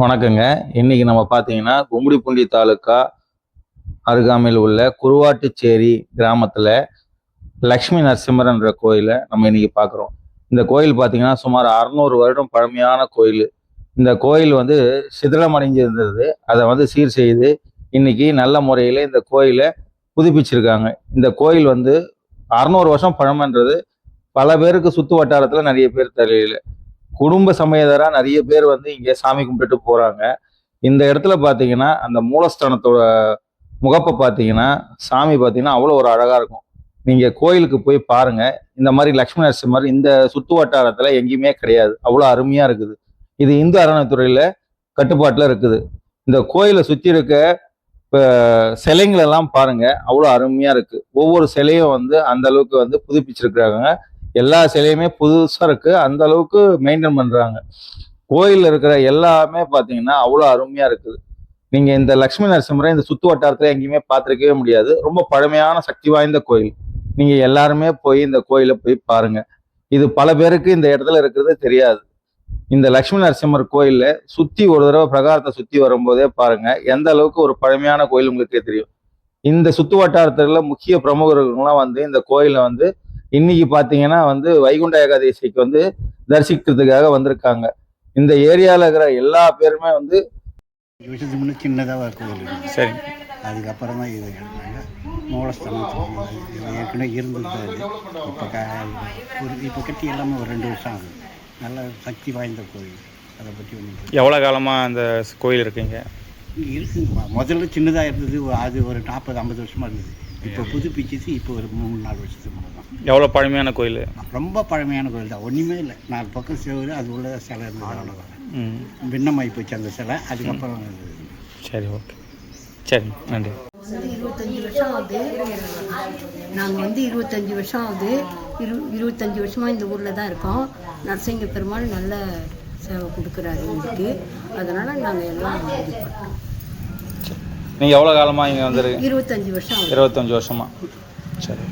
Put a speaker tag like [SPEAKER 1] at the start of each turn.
[SPEAKER 1] வணக்கங்க. இன்னைக்கு நம்ம பார்த்தீங்கன்னா கும்மிடிப்பூண்டி தாலுக்கா அருகாமையில் உள்ள குருவாட்டுச்சேரி கிராமத்தில் லக்ஷ்மி நரசிம்மரன்ற கோயிலை நம்ம இன்னைக்கு பார்க்குறோம். இந்த கோயில் பார்த்தீங்கன்னா சுமார் அறநூறு வருடம் பழமையான கோயில். இந்த கோயில் வந்து சிதிலமடைஞ்சிருந்தது. அதை வந்து சீர் செய்து இன்னைக்கு நல்ல முறையில் இந்த கோயிலை புதுப்பிச்சிருக்காங்க. இந்த கோயில் வந்து அறநூறு வருஷம் பழமைன்றது பல பேருக்கு சுத்து வட்டாரத்தில் நிறைய பேர் தெரியல. குடும்ப சமயதராக நிறைய பேர் வந்து இங்கே சாமி கும்பிட்டுட்டு போகிறாங்க இந்த இடத்துல பார்த்தீங்கன்னா அந்த மூலஸ்தானத்தோட முகப்பை பார்த்தீங்கன்னா சாமி பார்த்தீங்கன்னா அவ்வளோ ஒரு அழகாக இருக்கும். நீங்கள் கோயிலுக்கு போய் பாருங்கள் இந்த மாதிரி லக்ஷ்மி நரசிம்மர் இந்த சுற்று வட்டாரத்தில் எங்கேயுமே கிடையாது. அவ்வளோ அருமையாக இருக்குது. இது இந்து அரணத்துறையில் கட்டுப்பாட்டில் இருக்குது. இந்த கோயிலை சுற்றி இருக்க இப்போ சிலைங்களெல்லாம் பாருங்கள் அவ்வளோ அருமையாக இருக்குது ஒவ்வொரு சிலையும் வந்து அந்த அளவுக்கு வந்து புதுப்பிச்சிருக்கிறாங்க. எல்லா சிலையுமே புதுசாக இருக்கு. அந்த அளவுக்கு மெயின்டைன் பண்ணுறாங்க கோயிலில் இருக்கிற எல்லாமே பார்த்தீங்கன்னா அவ்வளோ அருமையாக இருக்குது. நீங்கள் இந்த லக்ஷ்மி நரசிம்மரை இந்த சுத்து வட்டாரத்தில் எங்கேயுமே பார்த்துருக்கவே முடியாது. ரொம்ப பழமையான சக்தி வாய்ந்த கோயில். நீங்கள் எல்லாருமே போய் இந்த கோயிலை போய் பாருங்கள் இது பல பேருக்கு இந்த இடத்துல இருக்கிறது தெரியாது. இந்த லக்ஷ்மி நரசிம்மர் கோயிலில் சுற்றி ஒரு தடவை பிரகாரத்தை சுற்றி வரும்போதே பாருங்கள் எந்த அளவுக்கு ஒரு பழமையான கோயில் உங்களுக்கே தெரியும். இந்த சுத்து வட்டாரத்தில் முக்கிய பிரமுகர்கள்லாம் வந்து இந்த கோயிலை வந்து இன்னைக்கு பாத்தீங்கன்னா வந்து வைகுண்ட ஏகாதசிக்கு வந்து தரிசிக்கிறதுக்காக வந்திருக்காங்க. இந்த ஏரியால இருக்கிற எல்லா பேருமே வந்து
[SPEAKER 2] வருஷத்துக்கு முன்னே சின்னதாக இருந்துச்சு.
[SPEAKER 1] சரி.
[SPEAKER 2] அதுக்கப்புறம் தான் இது கட்டினாங்க இது ஏற்கனவே இருந்தது. இப்போ க ஒரு இப்போ கட்டி எல்லாமே ஒரு ரெண்டு வருஷம் ஆகுது. நல்ல சக்தி வாய்ந்த கோயில். அதை பற்றி ஒன்று
[SPEAKER 3] எவ்வளோ காலமாக அந்த கோயில் இருக்குங்க?
[SPEAKER 2] இங்கே இருக்குங்க முதல்ல சின்னதாக இருந்தது அது ஒரு நாற்பது ஐம்பது வருஷமாக இருந்தது. இப்போ புதுப்பிச்சிச்சு இப்போ ஒரு மூணு நாலு வருஷத்துக்கு முன்னாடி தான்.
[SPEAKER 3] எவ்வளோ பழமையான கோயில்?
[SPEAKER 2] ரொம்ப பழமையான கோயில் தான். ஒன்றுமே இல்லை. நாலு பக்கம் செவ்வறு அது உள்ள சிலை இருந்தது அவ்வளோதான்
[SPEAKER 3] ம்.
[SPEAKER 2] பின்னமாகி போச்சு அந்த சிலை. அதுக்கப்புறம் அது
[SPEAKER 3] சரி ஓகே. சரி நன்றி.
[SPEAKER 4] வந்து இருபத்தஞ்சி வருஷம் ஆகுது. நாங்கள் வந்து இருபத்தஞ்சி வருஷம் ஆகுது. இரு இருபத்தஞ்சி வருஷமாக இந்த ஊரில் தான் இருக்கோம். நரசிங்க பெருமாள் நல்ல சேவை கொடுக்குறாரு எங்களுக்கு அதனால் நாங்கள் எல்லாம் இது
[SPEAKER 3] நீங்கள் எவ்வளோ காலமாக இங்கே வந்துருக்கு
[SPEAKER 4] இருபத்தஞ்சி வருஷம்
[SPEAKER 3] இருபத்தஞ்சி வருஷமா? சரி.